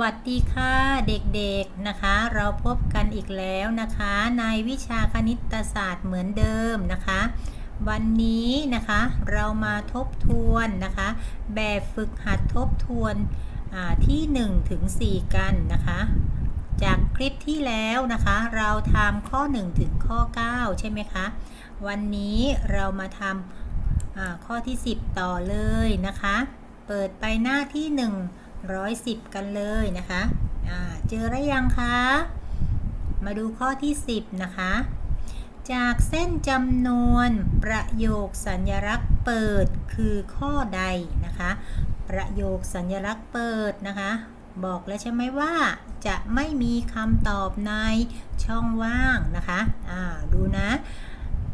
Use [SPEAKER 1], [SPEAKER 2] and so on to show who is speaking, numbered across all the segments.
[SPEAKER 1] วัสดีค่ะเด็กๆนะคะ เราพบกันอีกแล้วนะคะ ในวิชาคณิตศาสตร์เหมือนเดิมนะคะ วันนี้นะคะเรามาทบทวนนะคะ แบบฝึกหัดทบทวนอ่าที่1ถึง4กันนะคะ จากคลิปที่แล้วนะคะ เราทำข้อ 1 ถึงข้อ 9 ใช่ไหมคะ วันนี้เรามาทำอ่าข้อที่ 10 ต่อเลยนะคะ เปิดไปหน้าที่ 110 กันเลยนะคะอ่าเจอแล้วยังคะ มาดูข้อที่ 10 นะคะ จากเส้นจำนวนประโยคสัญลักษณ์เปิดคือข้อใดนะคะ ประโยคสัญลักษณ์เปิดนะคะ บอกแล้วใช่ไหมว่าจะไม่มีคำตอบในช่องว่างนะคะอ่าดูนะ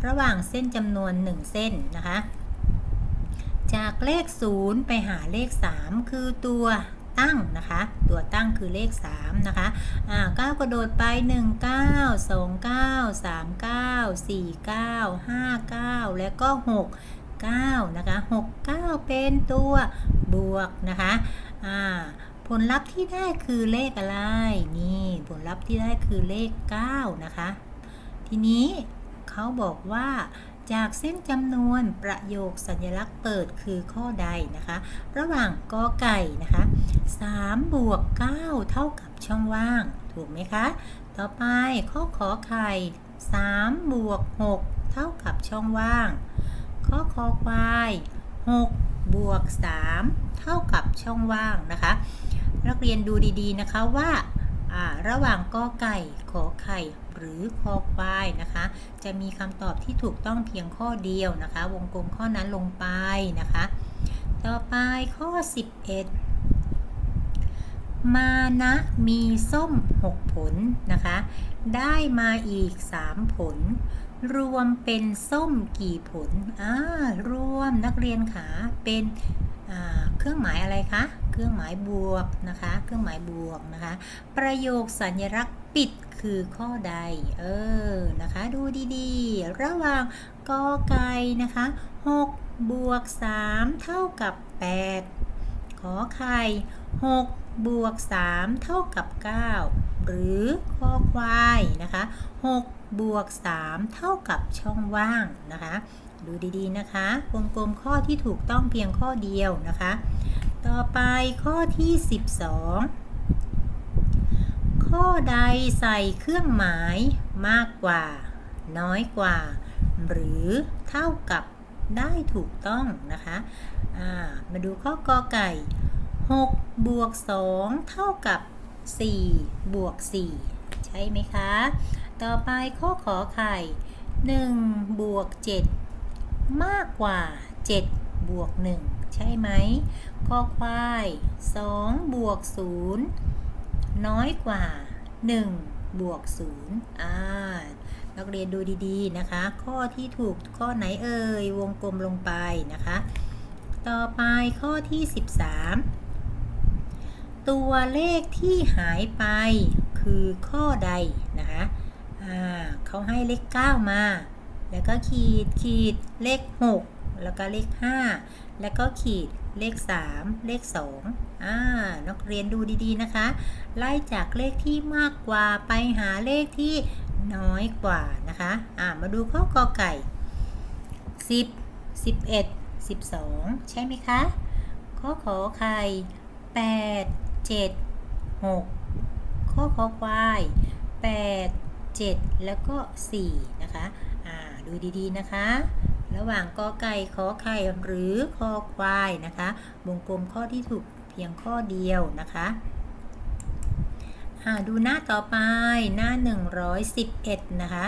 [SPEAKER 1] ระหว่างเส้นจำนวน 1 เส้นนะคะจากเลข 0 ไปหาเลข 3 คือตัว ตั้งนะคะ ตัวตั้งคือเลข 3 นะคะอ่า9กระโดดไป 1 9 2 9 3 9 4 9 5 9 แล้วก็ 6 9 นะคะ 6 9 เป็นตัวบวกนะคะอ่าผลลัพธ์ที่ได้คือเลขอะไร นี่ผลลัพธ์ที่ได้คือเลข 9 นะคะ ทีนี้เขาบอกว่า จากเส้นจำนวนประโยคสัญลักษณ์เปิดคือข้อใดนะคะ ระหว่างกอไก่นะคะ3บวก9เท่ากับช่องว่าง ถูกไหมคะ ต่อไปข้อขอไข่3บวก6เท่ากับช่องว่าง ข้อคอควาย6บวก3เท่ากับช่องว่างนะคะ นักเรียนดูดีๆนะคะว่าอ่า ระหว่างกอไก่ขอไข่หรือคอควายนะคะ จะมีคำตอบที่ถูกต้องเพียงข้อเดียวนะคะ วงกลมข้อนั้นลงไปนะคะ ต่อไปข้อ 11 มานะมีส้ม 6 ผลนะคะ ได้มาอีก 3 ผล รวมเป็นส้มกี่ผลอ่ารวมนักเรียนขาเป็นเครื่องหมายอะไรคะ เครื่องหมายบวกนะคะ เครื่องหมายบวกนะคะ ประโยคสัญลักษณ์ปิดคือข้อใด เออ นะคะ ดูดีๆ ระหว่างกอไก่นะคะ6บวก3เท่ากับ 8 ขอไข่6บวก3เท่ากับ 9 หรือคอควายนะคะ6บวก3เท่ากับช่องว่างนะคะ ดูดีๆนะคะ วงกลมข้อที่ถูกต้องเพียงข้อเดียวนะคะ ต่อไปข้อที่ 12 ข้อใดใส่เครื่องหมายมากกว่า น้อยกว่า หรือเท่ากับได้ถูกต้องนะคะามาดูข้อกอไก่6บวก2เท่ากับ4บวก4ใช่ไหมคะ ต่อไปข้อขอไข่1บวก7มากกว่า7บวก1 ใช่ไหมข้อควาย2บวก0น้อยกว่า 1 บวก0อ่านักเรียนดูดีๆนะคะ ข้อที่ถูกข้อไหนเอ่ย วงกลมลงไปนะคะ ต่อไปข้อที่ 13 ตัวเลขที่หายไปคือข้อใดนะคะอ่าเขาให้เลข 9 มา แล้วก็ขีดขีดเลข 6 แล้วก็เลข 5 แล้วก็ขีดเลข 3 เลข2อ่านักเรียนดูดีๆนะคะ ไล่จากเลขที่มากกว่าไปหาเลขที่น้อยกว่านะคะอ่ามาดูข้อกอไก่ 10 11 12 ใช่ไหมคะข้อขอไข่8 7 6 ข้อขอควาย 8 7 แล้วก็ 4 นะคะ อ่า ดูดีๆ นะคะ ระหว่างกอไก่ขอไข่หรือคอควายนะคะ วงกลมข้อที่ถูกเพียงข้อเดียวนะคะอ่าดูหน้าต่อไปหน้า 111 นะคะ